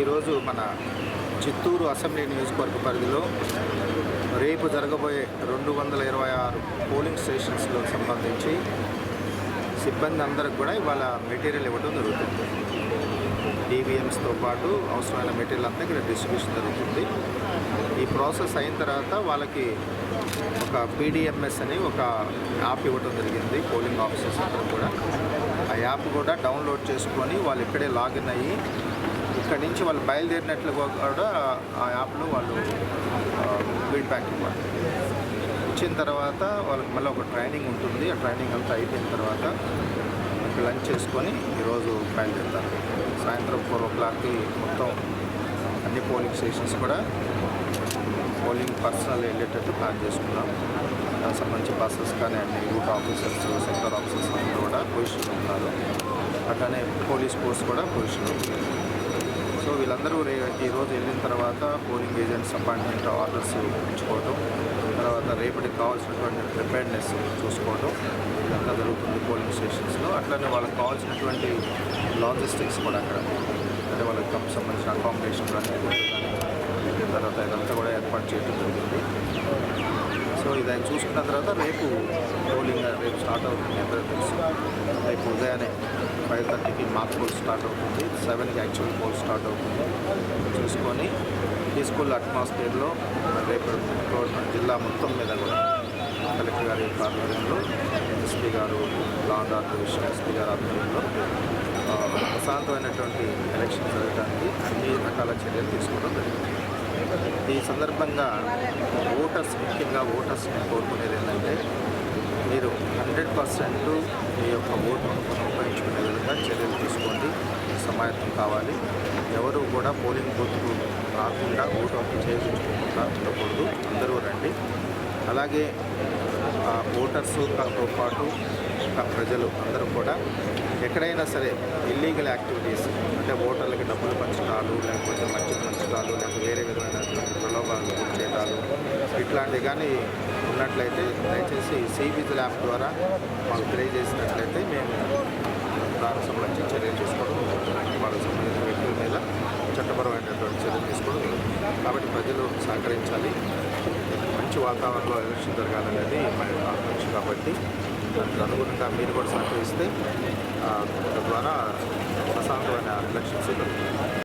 ఈరోజు మన చిత్తూరు అసెంబ్లీ నియోజకవర్గ పరిధిలో రేపు జరగబోయే రెండు వందల ఇరవై ఆరు పోలింగ్ స్టేషన్స్లో సంబంధించి సిబ్బంది అందరికి కూడా ఇవాళ మెటీరియల్ ఇవ్వడం జరుగుతుంది. ఈవీఎంస్తో పాటు అవసరమైన మెటీరియల్ అంతా ఇక్కడ డిస్ట్రిబ్యూషన్ జరుగుతుంది. ఈ ప్రాసెస్ అయిన తర్వాత వాళ్ళకి ఒక పీడిఎంఎస్ అని ఒక యాప్ ఇవ్వడం జరిగింది పోలింగ్ ఆఫీసర్స్ అందరూ కూడా. ఆ యాప్ కూడా డౌన్లోడ్ చేసుకొని వాళ్ళు ఇక్కడే లాగిన్ అయ్యి ఇక్కడి నుంచి వాళ్ళు బయలుదేరినట్లు కూడా ఆ యాప్లో వాళ్ళు ఫీడ్బ్యాక్ ఇవ్వాలి. వచ్చిన తర్వాత వాళ్ళకి మళ్ళీ ఒక ట్రైనింగ్ ఉంటుంది. ఆ ట్రైనింగ్ అంతా అయిపోయిన తర్వాత లంచ్ చేసుకొని ఈరోజు బయలుదేరుతారు. సాయంత్రం ఫోర్ ఓ క్లాక్కి మొత్తం అన్ని పోలింగ్ స్టేషన్స్ కూడా పోలింగ్ పర్సనల్ వెళ్ళేటట్టు ప్లాన్ చేసుకున్నాం. దానికి సంబంధించి బస్సెస్ కానీ అన్ని రూట్ ఆఫీసర్స్ సెక్టర్ ఆఫీసర్స్ అందరూ కూడా పొజిషన్ ఉన్నారు. అట్లానే పోలీస్ ఫోర్స్ కూడా పొజిషన్ ఉంది. సో వీళ్ళందరూ రే ఈరోజు వెళ్ళిన తర్వాత పోలింగ్ ఏజెంట్స్ అపాయింట్మెంట్ ఆర్డర్స్ ఇచ్చుకోవటం తర్వాత రేపటికి కావాల్సినటువంటి ప్రిపేర్నెస్ చూసుకోవటం ఇదంతా జరుగుతుంది పోలింగ్ స్టేషన్స్లో. అట్లనే వాళ్ళకి కావాల్సినటువంటి లాజిస్టిక్స్ కూడా అక్కడ అంటే వాళ్ళకి సంబంధించిన అకామిడేషన్ కానీ తర్వాత ఇదంతా కూడా ఏర్పాటు చేయడం జరిగింది సో ఇది చూసుకున్న తర్వాత రేపు స్టార్ట్ అవుతుంది అందరూ తెలుసు. రేపు ఉదయాన్నే ఫైవ్ థర్టీకి మాక్ పోల్ స్టార్ట్ అవుతుంది. సెవెన్కి యాక్చువల్ పోల్ స్టార్ట్ అవుతుంది. చూసుకొని పీస్ఫుల్ అట్మాస్ఫియర్లో రేపు జిల్లా మొత్తం మీద కూడా కలెక్టర్ గారి ఆధ్వర్యంలో ఎస్పీ గారు law and order division SP గారి ఆధ్వర్యంలో ప్రశాంతమైనటువంటి ఎలక్షన్ జరగడానికి అన్ని రకాల చర్యలు తీసుకోవడం జరిగింది. ఈ సందర్భంగా ఓటర్స్ ముఖ్యంగా ఓటర్స్ నేను కోరుకునేది ఏంటంటే మీరు హండ్రెడ్ పర్సెంట్ మీ యొక్క ఓటు ఉపయోగించుకునే విధంగా చర్యలు తీసుకోండి. సమాయత్తం కావాలి. ఎవరు కూడా పోలింగ్ బూత్కు రాకుండా ఓటు హక్కు చేయించుకోకుండా ఉండకూడదు. అందరూ రండి. అలాగే ఆ ఓటర్స్ పాటు ప్రజలు అందరూ కూడా ఎక్కడైనా సరే ఇల్లీగల్ యాక్టివిటీస్ అంటే ఓటర్లకి డబ్బులు పంచడాలు లేకపోతే మద్యం పంచడాలు లేకపోతే వేరే విధమైనటువంటి ప్రలోభాలు చేయడాలు ఇట్లాంటివి కానీ ఉన్నట్లయితే దయచేసి సీ విజిల్ యాప్ ద్వారా మాకు తెలియజేసినట్లయితే మేము దానికి సంబంధించి చర్యలు తీసుకోవడం వాళ్ళకి సంబంధించిన వ్యక్తుల మీద చట్టపరమైనటువంటి చర్యలు తీసుకోవడం కాబట్టి ప్రజలు సహకరించాలి. మంచి వాతావరణంలో ఎలక్షన్ జరగాలనేది మన యొక్క ఆకాంక్ష కాబట్టి దానికి అనుగుణంగా మీరు కూడా సహకరిస్తే ఆ, తద్వారా ప్రశాంతమైన ఎలక్షన్స్ జరుగుతుంది